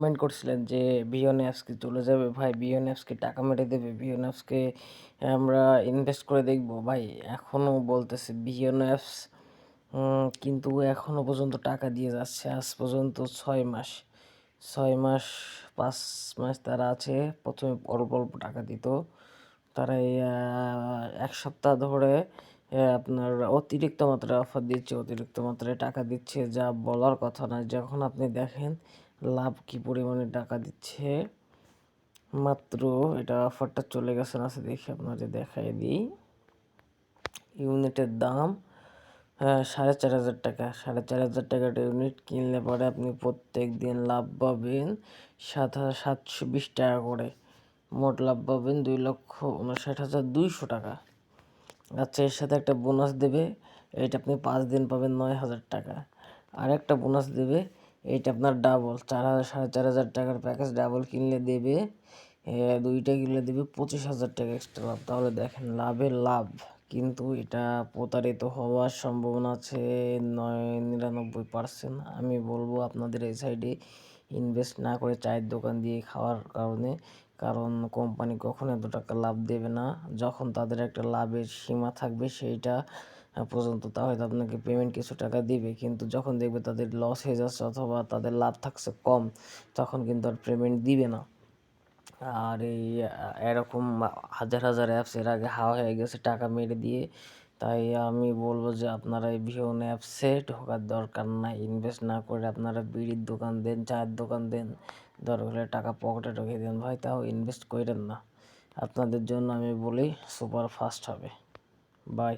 Comment করছিলেন যে, বিয়ন অ্যাপসকে চলে যাবে? ভাই, বিয়ন অ্যাপসকে টাকা মেরে দেবে? বিয়ন অ্যাপসকে আমরা ইনভেস্ট করে দেখব? ভাই এখনও বলতেছে বিয়ন অ্যাপস কিন্তু এখনও পর্যন্ত টাকা দিয়ে যাচ্ছে, আজ পর্যন্ত ছয় মাস ছয় মাস, পাঁচ মাস তারা আছে, প্রথমে অল্প অল্প টাকা দিত, তারা এক সপ্তাহ ধরে আপনার অতিরিক্ত মাত্রায় অফার দিচ্ছে, অতিরিক্ত মাত্রায় টাকা দিচ্ছে, যা বলার কথা না যখন আপনি দেখেন লাভ কি পরিমাণে টাকা দিচ্ছে? মাত্র এটা অফারটা চলে গেছে না দেখি আপনাদের দেখাই দিই। ইউনিটের দাম আহ, সাড়ে চার হাজার টাকা। সাড়ে চার হাজার টাকার ইউনিট কিনলে পরে আপনি প্রত্যেক দিন লাভ পাবেন সাত হাজার সাতশো বিশ টাকা করে। মোট লাভ পাবেন দুই লক্ষ উনষাট হাজার দুইশো টাকা। আচ্ছা এর সাথে একটা বোনাস দেবে এটা আপনি পাঁচ দিন পাবেন নয় হাজার টাকা। আর একটা বোনাস দেবে এইটা আপনার ডাবল চার হাজার, সাড়ে চার হাজার টাকার প্যাকেজ ডাবল কিনলে দেবে দুইটা কিনলে দেবে পঁচিশ হাজার টাকা এক্সট্রা লাভ। তাহলে দেখেন লাভের লাভ, কিন্তু এটা প্রতারিত হওয়ার সম্ভাবনা আছে নয়, নিরানব্বই পার্সেন্ট আমি বলব আপনাদের এই সাইডে ইনভেস্ট না করে চায়ের দোকান দিয়ে খাওয়ার কারণে, কারণ কোম্পানি কখনো এত টাকা লাভ দেবে না। যখন তাদের একটা লাভের সীমা থাকবে, সেইটা পর্যন্ত তাহলে আপনাকে পেমেন্ট কিছু টাকা দিবে। কিন্তু যখন দেখবে তাদের লস হয়ে যাচ্ছে অথবা তাদের লাভ থাকছে কম, তখন কিন্তু আর পেমেন্ট দিবে না। আর এই এরকম হাজার হাজার অ্যাপস এর আগে হাওয়া হয়ে গেছে, টাকা মেরে দিয়ে। তাই আমি বলব যে আপনারা এই ভিওন অ্যাপসে ঢোকার দরকার নাই। ইনভেস্ট না করে আপনারা বিড়ির দোকান দেন, চায়ের দোকান দেন, দরকার হলে টাকা পকেটে ঢুকিয়ে দেন। ভাই, তাও ইনভেস্ট করেন না। আপনাদের জন্য আমি বলি সুপার ফাস্ট হবে। বাই